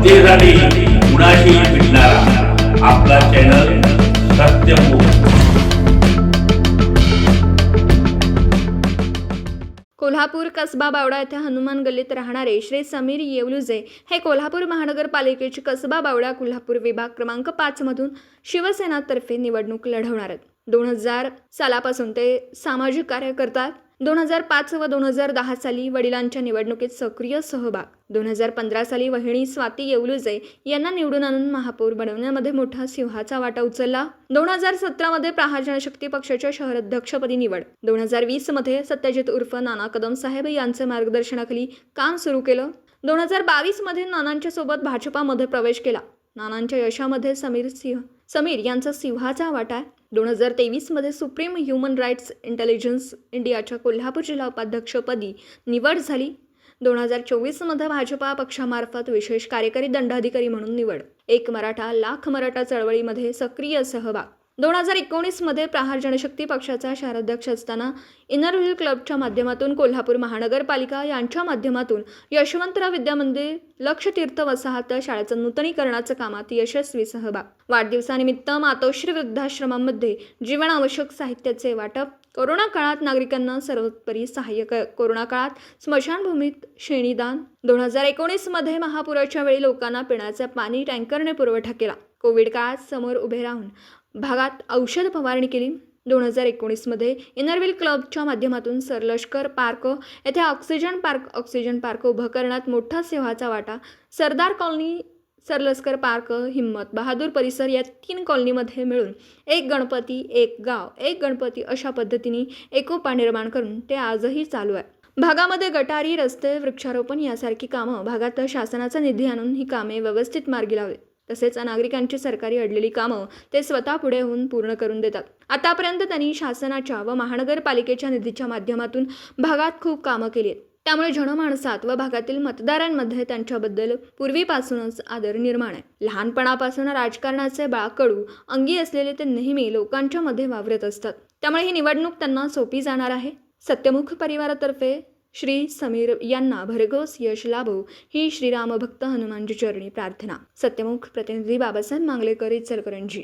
सत्तेसाठी कुणाशी भेटणारा आपला चॅनल सत्यमुख कोल्हापूर कसबा बावडा येथे हनुमान गल्लीत राहणारे श्री समीर येवलुजे हे कोल्हापूर महानगरपालिकेची कसबा बावडा कोल्हापूर विभाग क्रमांक पाचमधून शिवसेनातर्फे निवडणूक लढवणार आहेत. दोन हजार सालापासून ते सामाजिक कार्य करतात. दोन हजार पाच व दोन हजार दहा साली वडिलांच्या निवडणुकीत सक्रिय सहभाग. दोन हजार पंधरा साली वहिणी स्वाती येवलुजे यांना निवडून आणून महापौर बनवण्यामध्ये मोठा सिंहाचा वाटा उचलला. दोन हजार सतरामध्ये प्रहार जनशक्ती पक्षाच्या शहराध्यक्षपदी निवड. दोन हजार वीसमध्ये सत्यजित उर्फ नाना कदम साहेब यांच्या मार्गदर्शनाखाली काम सुरू केलं. दोन हजार बावीसमध्ये नानांच्या सोबत भाजपामध्ये प्रवेश केला. नानांच्या यशामध्ये समीर सिंह समीर यांचा सिंहाचा वाटा आहे दोन हजार तेवीसमध्ये सुप्रीम ह्युमन राईट्स इंटेलिजन्स इंडियाच्या कोल्हापूर जिल्हा उपाध्यक्षपदी निवड झाली. दोन हजार चोवीसमध्ये भाजपा पक्षामार्फत विशेष कार्यकारी दंडाधिकारी म्हणून निवड. एक मराठा लाख मराठा चळवळीमध्ये सक्रिय सहभाग. दोन हजार एकोणीसमध्ये प्रहार जनशक्ती पक्षाचा शहराध्यक्ष असताना इनर व्हील क्लबच्या माध्यमातून कोल्हापूर महानगरपालिका यांच्या माध्यमातून यशवंतराव विद्यामंदिर लक्षतीर्थ वसाहत शाळेचं नूतनीकरणाचं कामात यशस्वी सहभाग. वाढदिवसानिमित्त मातोश्री वृद्धाश्रमामध्ये जीवनावश्यक साहित्याचे वाटप कोरोना काळात नागरिकांना सर्वोपरी सहाय्य क कोरोना काळात स्मशानभूमीत श्रेणीदान दोन हजार एकोणीसमध्ये महापुराच्या वेळी लोकांना पिण्याचं पाणी टँकरने पुरवठा केला. कोविड काळात समोर उभे राहून भागात औषध फवारणी केली. दोन हजार एकोणीसमध्ये इनरविल क्लबच्या माध्यमातून सरलष्कर पार्क येथे ऑक्सिजन पार्क ऑक्सिजन पार्क उभं करण्यात मोठा सेवाचा वाटा. सरदार कॉलनी सरलस्कर पार्क हिम्मत बहादूर परिसर या तीन कॉलनीमध्ये मिळून एक गणपती एक गाव एक गणपती अशा पद्धतीने एकोपा निर्माण करून ते आजही चालू आहे. भागामध्ये गटारी रस्ते वृक्षारोपण यासारखी कामं भागात शासनाचा निधी आणून ही कामे व्यवस्थित मार्गी लावली. तसेच नागरिकांची सरकारी अडलेली कामं ते स्वतः पुढे होऊन पूर्ण करून देतात. आतापर्यंत त्यांनी शासनाच्या व महानगरपालिकेच्या निधीच्या माध्यमातून भागात खूप कामं केली. आहेत त्यामुळे जनमानसात व भागातील मतदारांमध्ये त्यांच्याबद्दल पूर्वीपासूनच आदर निर्माण आहे. लहानपणापासून राजकारणाचे बाळकडू अंगी असलेले ते नेहमी लोकांच्या मध्ये वावरत असतात. त्यामुळे ही निवडणूक त्यांना सोपी जाणार आहे. सत्यमुख परिवारातर्फे श्री समीर यांना भरघोस यश लाभो ही श्रीरामभक्त हनुमानजी चरणी प्रार्थना. सत्यमुख प्रतिनिधी बाबासाहेब मांगलेकर इचलकरंजी.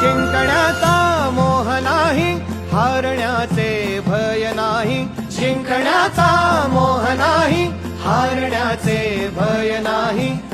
जिंकण्याचा मोह नाही हारण्याचे भय नाही. जिंकण्याचा मोह नाही हारण्याचे भय नाही.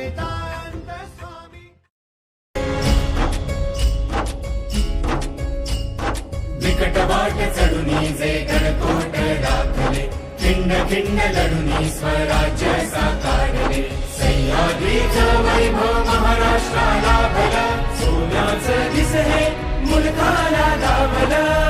वेदनेचा चढुनी जे गणकोट दाखले. खिंड खिंड लढुनी स्वराज्य साकारले वैभव महाराष्ट्राला भल सोन्याचं दिस हे मुलखाला दावलं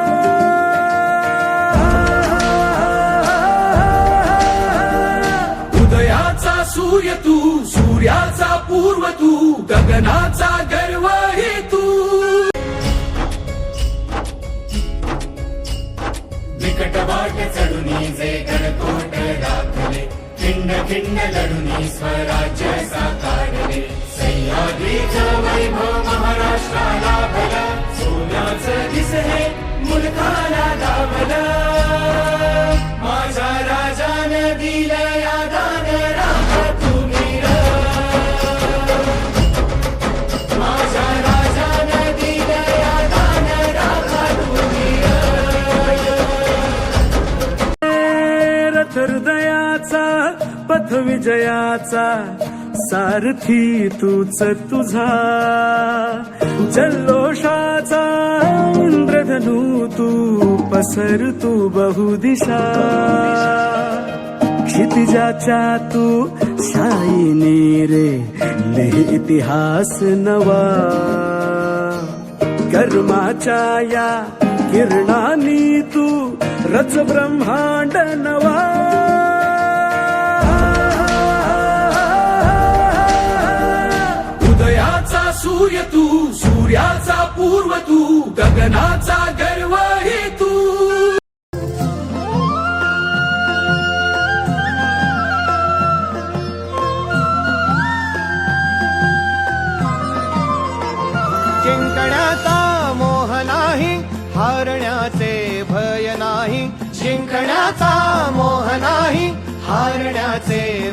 सूर्याचा पूर्व तू गगनाचा गर्व हे तू. पथ विजयाचा सारथी तूच तुझा. जल्लोषाचा इंद्रधनू तू पसर तू बहुदिशा. क्षितिजाच्या तू शाईनी रे लिहि इतिहास नवा. कर्माच्या या किरणानी तू रच ब्रह्मांड नवा उदयाचा सूर्य तू सूर्याचा पूर्व तू गगनाचा